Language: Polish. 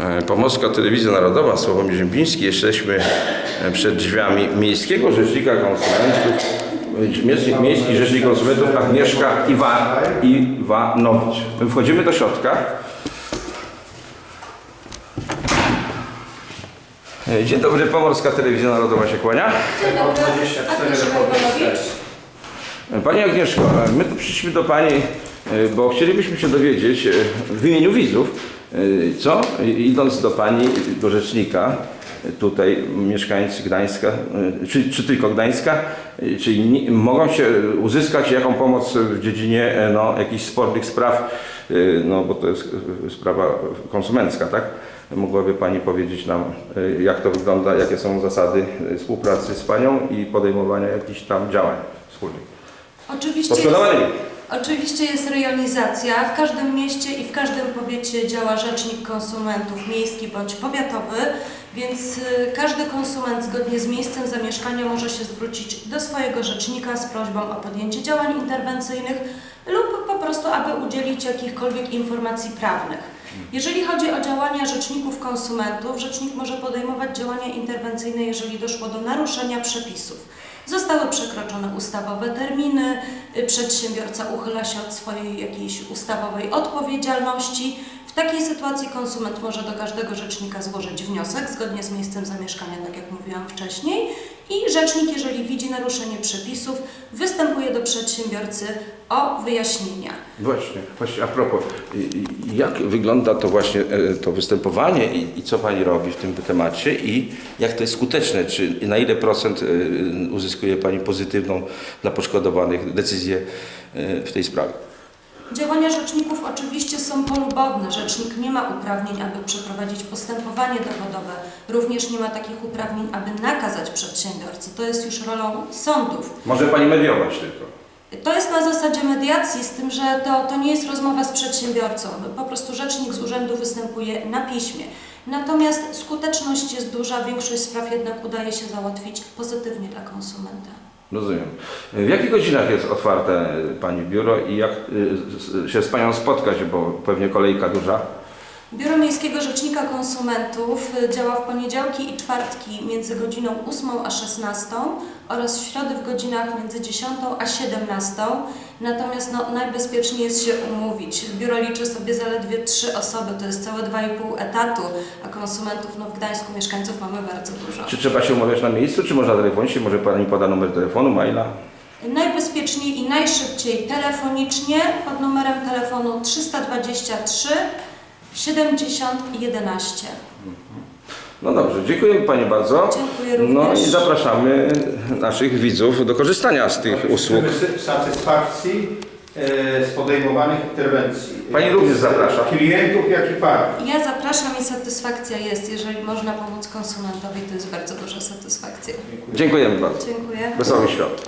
E, Pomorska Telewizja Narodowa, Sławomir Ziembiński. Jesteśmy e, przed drzwiami Miejskiego Rzecznika Konsumentów, e, Miejski, Rzecznik Konsumentów Agnieszka Iwa, Iwanowicz. Wchodzimy do środka. Dzień dobry, Pomorska Telewizja Narodowa się kłania. Dzień dobry, Agnieszka Iwanowicz. Pani Agnieszko, my tu przyszliśmy do Pani, bo chcielibyśmy się dowiedzieć w imieniu widzów, co idąc do Pani, do rzecznika, tutaj mieszkańcy Gdańska, e, czy, czy tylko Gdańska, e, czyli nie- mogą się uzyskać jaką pomoc w dziedzinie e, no, jakichś spornych spraw, no bo to jest sprawa konsumencka, tak? Mogłaby Pani powiedzieć nam, jak to wygląda, jakie są zasady współpracy z Panią i podejmowania jakichś tam działań wspólnych. Oczywiście jest. Oczywiście jest rejonizacja. W każdym mieście i w każdym powiecie działa rzecznik konsumentów miejski bądź powiatowy, więc y, każdy konsument zgodnie z miejscem zamieszkania może się zwrócić do swojego rzecznika z prośbą o podjęcie działań interwencyjnych lub po prostu, aby udzielić jakichkolwiek informacji prawnych. Jeżeli chodzi o działania rzeczników konsumentów, rzecznik może podejmować działania interwencyjne, jeżeli doszło do naruszenia przepisów. Zostały przekroczone ustawowe terminy, przedsiębiorca uchyla się od swojej jakiejś ustawowej odpowiedzialności. W takiej sytuacji konsument może do każdego rzecznika złożyć wniosek zgodnie z miejscem zamieszkania, tak jak mówiłam wcześniej. I rzecznik, jeżeli widzi naruszenie przepisów, występuje do przedsiębiorcy o wyjaśnienia. Właśnie, właśnie a propos, jak wygląda to właśnie e, to występowanie i, i co Pani robi w tym temacie i jak to jest skuteczne, czy na ile procent e, uzyskuje Pani pozytywną dla poszkodowanych decyzję e, w tej sprawie? Działania rzeczników oczywiście są polubowne. Rzecznik nie ma uprawnień, aby przeprowadzić postępowanie dowodowe. Również nie ma takich uprawnień, aby nakazać przedsiębiorcy. To jest już rolą sądów. Może Pani mediować tylko. To jest na zasadzie mediacji, z tym, że to, to nie jest rozmowa z przedsiębiorcą. Po prostu rzecznik z urzędu występuje na piśmie. Natomiast skuteczność jest duża, większość spraw jednak udaje się załatwić pozytywnie dla konsumenta. Rozumiem. W jakich godzinach jest otwarte Pani biuro i jak e, z- się z Panią spotkać, bo pewnie kolejka duża? Biuro Miejskiego Rzecznika Konsumentów y, działa w poniedziałki i czwartki między godziną 8 a 16 oraz w środy w godzinach między 10 a 17. Natomiast no, najbezpieczniej jest się umówić. Biuro liczy sobie zaledwie 3 osoby, to jest całe 2,5 etatu, a konsumentów no, w Gdańsku mieszkańców mamy bardzo dużo. Czy trzeba się umawiać na miejscu, czy można telefonicznie? Może Pani poda numer telefonu, maila? Najbezpieczniej i najszybciej telefonicznie pod numerem telefonu 323 70 11. No dobrze, dziękujemy Pani bardzo. Dziękuję również. No i zapraszamy naszych widzów do korzystania z tych usług. Życzymy satysfakcji e, z podejmowanych interwencji. Pani również zaprasza. Klientów, jak i par. Ja zapraszam i satysfakcja jest. Jeżeli można pomóc konsumentowi, to jest bardzo duża satysfakcja. Dziękujemy bardzo. Dziękuję. Wesołych świąt.